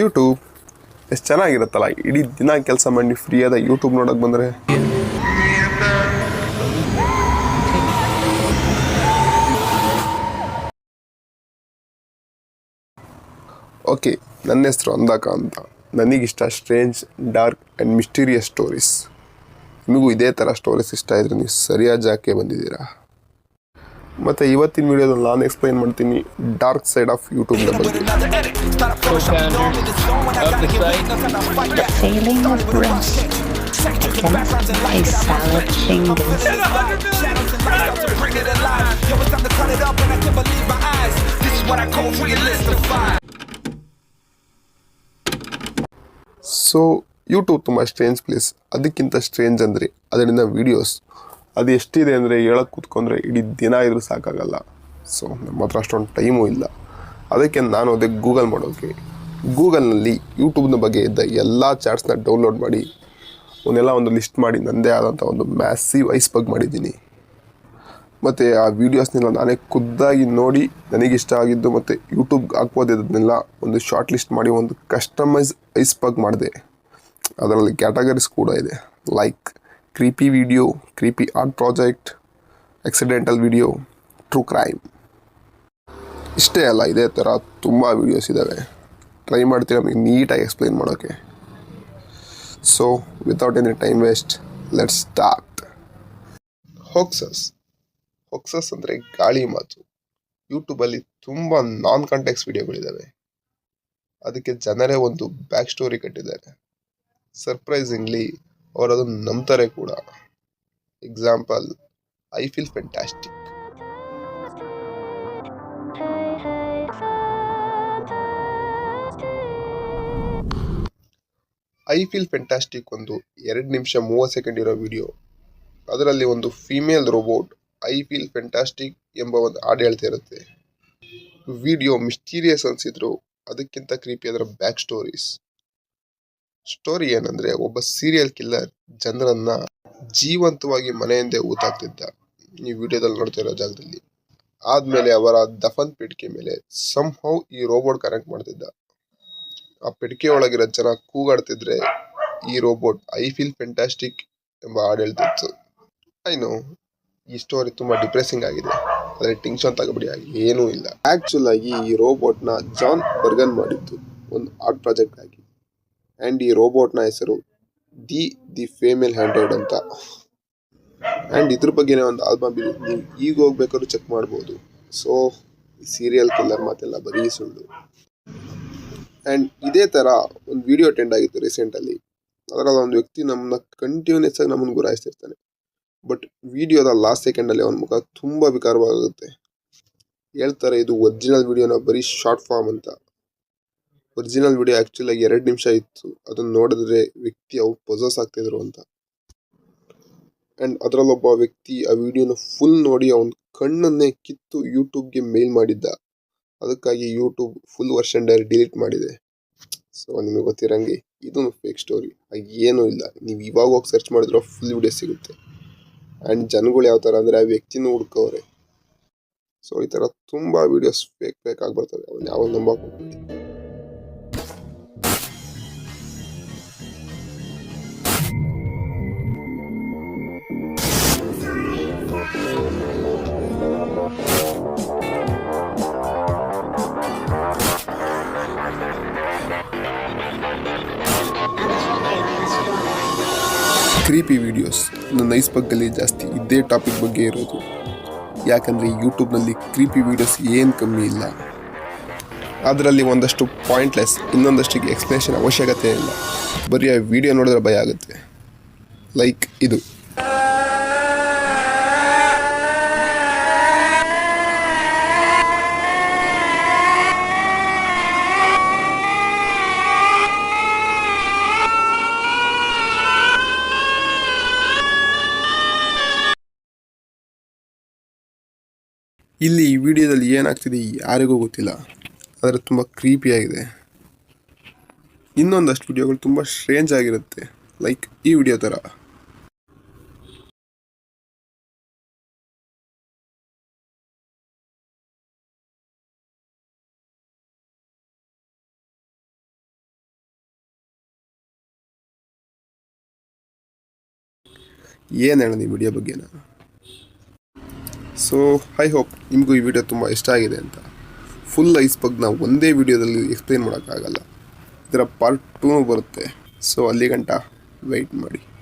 YouTube ಎಷ್ಟು ಚೆನ್ನಾಗಿರುತ್ತಲ್ಲ, ಇಡೀ ದಿನ ಕೆಲಸ ಮಾಡಿ ಫ್ರೀಯಾದ ಯೂಟ್ಯೂಬ್ ನೋಡೋಕೆ ಬಂದರೆ. ಓಕೆ ನನ್ನ ಹೆಸರು ಅಂದಾಕ ಅಂತ. ನನಗಿಷ್ಟ strange dark and mysterious stories ನಿಮಗೂ ಇದೇ ಥರ ಸ್ಟೋರೀಸ್ ಇಷ್ಟ ಇದ್ರೆ ನೀವು ಸರಿಯಾದ ಜಾಕೆ ಬಂದಿದ್ದೀರಾ? ಮತ್ತು ಇವತ್ತಿನ ವಿಡಿಯೋದಲ್ಲಿ ನಾನು ಎಕ್ಸ್ಪ್ಲೈನ್ ಮಾಡ್ತೀನಿ ಡಾರ್ಕ್ ಸೈಡ್ ಆಫ್ ಯೂಟ್ಯೂಬ್ನ ಬಗ್ಗೆ. ಸೊ ಯೂಟ್ಯೂಬ್ ತುಂಬ ಸ್ಟ್ರೇಂಜ್ ಪ್ಲೇಸ್ ಅದಕ್ಕಿಂತ ಸ್ಟ್ರೇಂಜ್ ಅಂದರೆ ಅದರಿಂದ ವೀಡಿಯೋಸ್ ಅದು ಎಷ್ಟಿದೆ ಅಂದರೆ ಹೇಳಕ್ಕೆ ಕೂತ್ಕೊಂಡ್ರೆ ಇಡೀ ದಿನ ಇದ್ರೂ ಸಾಕಾಗಲ್ಲ. ಸೊ ನಮ್ಮ ಹತ್ರ ಅಷ್ಟೊಂದು ಟೈಮೂ ಇಲ್ಲ. ಅದಕ್ಕೆ ನಾನು ಅದೇ ಗೂಗಲ್ ಮಾಡೋಕೆ. ಗೂಗಲ್ನಲ್ಲಿ ಯೂಟ್ಯೂಬ್ನ ಬಗ್ಗೆ ಇದ್ದ ಎಲ್ಲ ಚಾಟ್ಸ್ನ ಡೌನ್ಲೋಡ್ ಮಾಡಿ, ಅವನ್ನೆಲ್ಲ ಒಂದು ಲಿಸ್ಟ್ ಮಾಡಿ ನನ್ನದೇ ಆದಂಥ ಒಂದು ಮ್ಯಾಸಿವ್ ಐಸ್ಬಗ್ ಮಾಡಿದ್ದೀನಿ. ಮತ್ತು ಆ ವೀಡಿಯೋಸ್ನೆಲ್ಲ ನಾನೇ ಖುದ್ದಾಗಿ ನೋಡಿ ನನಗಿಷ್ಟ ಆಗಿದ್ದು ಮತ್ತು ಯೂಟ್ಯೂಬ್ಗೆ ಹಾಕ್ಬೋದಿದ್ದನ್ನೆಲ್ಲ ಒಂದು ಶಾರ್ಟ್ ಲಿಸ್ಟ್ ಮಾಡಿ ಒಂದು ಕಸ್ಟಮೈಸ್ ಐಸ್ ಪಗ್ ಮಾಡಿದೆ. ಅದರಲ್ಲಿ ಕ್ಯಾಟಗರೀಸ್ ಕೂಡ ಇದೆ. Like creepy video creepy art project accidental video true crime ಇಷ್ಟೇ ಅಲ್ಲ, ಇದೇ ಥರ ತುಂಬ ವೀಡಿಯೋಸ್ ಇದ್ದಾವೆ ಟ್ರೈ ಮಾಡ್ತೀನಿ ನಮಗೆ ನೀಟಾಗಿ ಎಕ್ಸ್ಪ್ಲೈನ್ ಮಾಡೋಕ್ಕೆ so without any time waste let's start hoaxes hoaxes ಅಂದರೆ ಗಾಳಿ ಮಾತು. ಯೂಟ್ಯೂಬಲ್ಲಿ ತುಂಬ ನಾನ್ ಕಾಂಟ್ಯಾಕ್ಸ್ ವಿಡಿಯೋಗಳಿದ್ದಾವೆ ಅದಕ್ಕೆ ಜನರೇ ಒಂದು ಬ್ಯಾಕ್ ಸ್ಟೋರಿ ಕಟ್ಟಿದ್ದಾರೆ. ಸರ್ಪ್ರೈಸಿಂಗ್ಲಿ ಅವರು ಅದನ್ನು ನಂಬ್ತಾರೆ ಕೂಡ. Example I feel fantastic I feel fantastic ಒಂದು ಎರಡು ನಿಮಿಷ ಮೂವತ್ತು ಸೆಕೆಂಡ್ ಇರೋ ವಿಡಿಯೋ ಅದರಲ್ಲಿ ಒಂದು female robot I feel fantastic ಎಂಬ ಒಂದು ಹಾಡು ಹೇಳ್ತಾ ಇರುತ್ತೆ. ವಿಡಿಯೋ ಮಿಸ್ಟೀರಿಯಸ್ ಅನಿಸಿದ್ರು, ಅದಕ್ಕಿಂತ ಕ್ರೀಪಿ ಅದರ ಬ್ಯಾಕ್ ಸ್ಟೋರೀಸ್ ಸ್ಟೋರಿ ಏನಂದ್ರೆ ಒಬ್ಬ ಸೀರಿಯಲ್ ಕಿಲ್ಲರ್ ಜನರನ್ನ ಜೀವಂತವಾಗಿ ಮನೆಯಿಂದೆ ಊತಾಕ್ತಿದ್ದ ಈ ವಿಡಿಯೋದಲ್ಲಿ ನೋಡ್ತಾ ಇರೋ ಜಾಗದಲ್ಲಿ. ಆದ್ಮೇಲೆ ಅವರ ದಫನ್ ಪಿಟಿಕೆ ಮೇಲೆ ಸಂಹೌ ಈ ರೋಬೋಟ್ ಕನೆಕ್ಟ್ ಮಾಡ್ತಿದ್ದ. ಆ ಪೆಟ್ಟಿಗೆ ಒಳಗಿರೋ ಜನ ಕೂಗಾಡ್ತಿದ್ರೆ ಈ ರೋಬೋಟ್ ಐ ಫೀಲ್ ಫೆಂಟಾಸ್ಟಿಕ್ ಎಂಬ ಹಾಡು ಹೇಳ್ತಿತ್ತು. ಐನು ಈ ಸ್ಟೋರಿ ತುಂಬಾ ಡಿಪ್ರೆಸಿಂಗ್ ಆಗಿದೆ. ಆದರೆ ಟೆನ್ಷನ್ ತಗೋಬಿಡಿ, ಏನೂ ಇಲ್ಲ. ಆಕ್ಚುಲ್ ಆಗಿ ಈ ರೋಬೋಟ್ನ ಜಾನ್ ಬರ್ಗನ್ ಮಾಡಿದ್ದು, ಒಂದು ಆರ್ಟ್ ಪ್ರಾಜೆಕ್ಟ್ ಆಗಿ. ಅಂಡ್ ಈ ರೋಬೋಟ್ನ ಹೆಸರು ದಿ ದಿ ಫೇಮೇಲ್ ಹ್ಯಾಂಡ್ರೆಡ್ ಅಂತ. ಆ್ಯಂಡ್ ಇದ್ರ ಬಗ್ಗೆನೇ ಒಂದು ಆಲ್ಬಮ್ ಇದೆ. ನೀವು ಈಗ ಹೋಗ್ಬೇಕಾದ್ರೂ ಚೆಕ್ ಮಾಡ್ಬೋದು. ಸೊ ಸೀರಿಯಲ್ ಕಿಲ್ಲರ್ ಮಾತೆಲ್ಲ ಬರೀ ಸುಳ್ಳು. ಆ್ಯಂಡ್ ಇದೇ ಥರ ಒಂದು ವಿಡಿಯೋ ಅಟೆಂಡ್ ಆಗಿತ್ತು ರೀಸೆಂಟಲ್ಲಿ ಅದರಲ್ಲಿ ಒಂದು ವ್ಯಕ್ತಿ ನಮ್ಮನ್ನ ಕಂಟಿನ್ಯೂಸ್ ಆಗಿ ನಮ್ಮನ್ನು ಗುರಾಯಿಸ್ತಿರ್ತಾನೆ. ಬಟ್ ವಿಡಿಯೋದ ಲಾಸ್ಟ್ ಸೆಕೆಂಡಲ್ಲಿ ಅವನ ಮುಖ ತುಂಬ ವಿಕಾರವಾಗುತ್ತೆ. ಹೇಳ್ತಾರೆ, ಇದು ಒರಿಜಿನಲ್ ವಿಡಿಯೋನ ಬರೀ ಶಾರ್ಟ್ ಫಾರ್ಮ್ ಅಂತ. ಒರಿಜಿನಲ್ ವಿಡಿಯೋ ಆ್ಯಕ್ಚುಲ್ ಆಗಿ ಎರಡು ನಿಮಿಷ ಇತ್ತು. ಅದನ್ನು ನೋಡಿದ್ರೆ ವ್ಯಕ್ತಿ ಅವು ಪೊಸಸ್ ಆಗ್ತಿದ್ರು ಅಂತ. ಆ್ಯಂಡ್ ಅದರಲ್ಲೊಬ್ಬ ವ್ಯಕ್ತಿ ಆ ವಿಡಿಯೋನ ಫುಲ್ ನೋಡಿ ಅವನ ಕಣ್ಣನ್ನೇ ಕಿತ್ತು ಯೂಟ್ಯೂಬ್ಗೆ ಮೇಲ್ ಮಾಡಿದ್ದ. ಅದಕ್ಕಾಗಿ ಯೂಟ್ಯೂಬ್ ಫುಲ್ ವರ್ಷನ್ ಡೈರಿ ಡಿಲೀಟ್ ಮಾಡಿದೆ. ಸೊ ನಿಮಗೆ ಗೊತ್ತಿರಂಗೆ ಇದೊಂದು ಫೇಕ್ ಸ್ಟೋರಿ ಏನೂ ಇಲ್ಲ. ನೀವು ಇವಾಗ ಹೋಗಿ ಸರ್ಚ್ ಮಾಡಿದ್ರೆ ಫುಲ್ ವಿಡಿಯೋ ಸಿಗುತ್ತೆ. ಆ್ಯಂಡ್ ಜನಗಳು ಯಾವ ಥರ ಅಂದರೆ ಆ ವ್ಯಕ್ತಿನೂ ಹುಡ್ಕೋರೆ ಸೊ ಈ ಥರ ತುಂಬ ವೀಡಿಯೋಸ್ ಫೇಕ್ ಫೇಕ್ ಆಗಿ ಬರ್ತವೆ ಅವನು ಯಾವಾಗ ನಂಬಕ್ಕೆ ಕ್ರೀಪಿ ವಿಡಿಯೋಸ್ ನನ್ನ ಐಸ್ಬಗ್ಗಲ್ಲಿ ಜಾಸ್ತಿ ಇದೇ ಟಾಪಿಕ್ ಬಗ್ಗೆ ಇರೋದು. ಯಾಕಂದರೆ ಯೂಟ್ಯೂಬ್ನಲ್ಲಿ ಕ್ರೀಪಿ ವಿಡಿಯೋಸ್ ಏನು ಕಮ್ಮಿ ಇಲ್ಲ. ಅದರಲ್ಲಿ ಒಂದಷ್ಟು ಪಾಯಿಂಟ್ಲೆಸ್ ಇನ್ನೊಂದಷ್ಟಿಗೆ ಎಕ್ಸ್ಪ್ಲೇಷನ್ ಅವಶ್ಯಕತೆ ಇಲ್ಲ. ಬರೀ ವಿಡಿಯೋ ನೋಡಿದ್ರೆ ಭಯ ಆಗುತ್ತೆ. ಲೈಕ್ ಇದು. ಇಲ್ಲಿ ಈ ವಿಡಿಯೋದಲ್ಲಿ ಏನಾಗ್ತಿದೆ ಯಾರಿಗೂ ಗೊತ್ತಿಲ್ಲ. ಆದರೆ ತುಂಬ ಕ್ರೀಪಿಯಾಗಿದೆ ಇನ್ನೊಂದಷ್ಟು ವಿಡಿಯೋಗಳು ತುಂಬ ಸ್ಟ್ರೇಂಜ್ ಆಗಿರುತ್ತೆ. ಲೈಕ್ ಈ ವಿಡಿಯೋ ಥರ. ಏನು ಹೇಳೋದು ಈ ವಿಡಿಯೋ ಬಗ್ಗೆ ನಾನು ಸೊ ಐ ಹೋಪ್ ನಿಮಗೂ ಈ ವಿಡಿಯೋ ತುಂಬ ಇಷ್ಟ ಆಗಿದೆ ಅಂತ. ಫುಲ್ ಐಸ್ ಬಗ್ನ ಒಂದೇ ವಿಡಿಯೋದಲ್ಲಿ ಎಕ್ಸ್ಪ್ಲೈನ್ ಮಾಡೋಕ್ಕಾಗಲ್ಲ. ಇದರ ಪಾರ್ಟ್ ಟೂ ಬರುತ್ತೆ. ಸೊ ಅಲ್ಲಿ ಗಂಟ ವೆಯ್ಟ್ ಮಾಡಿ.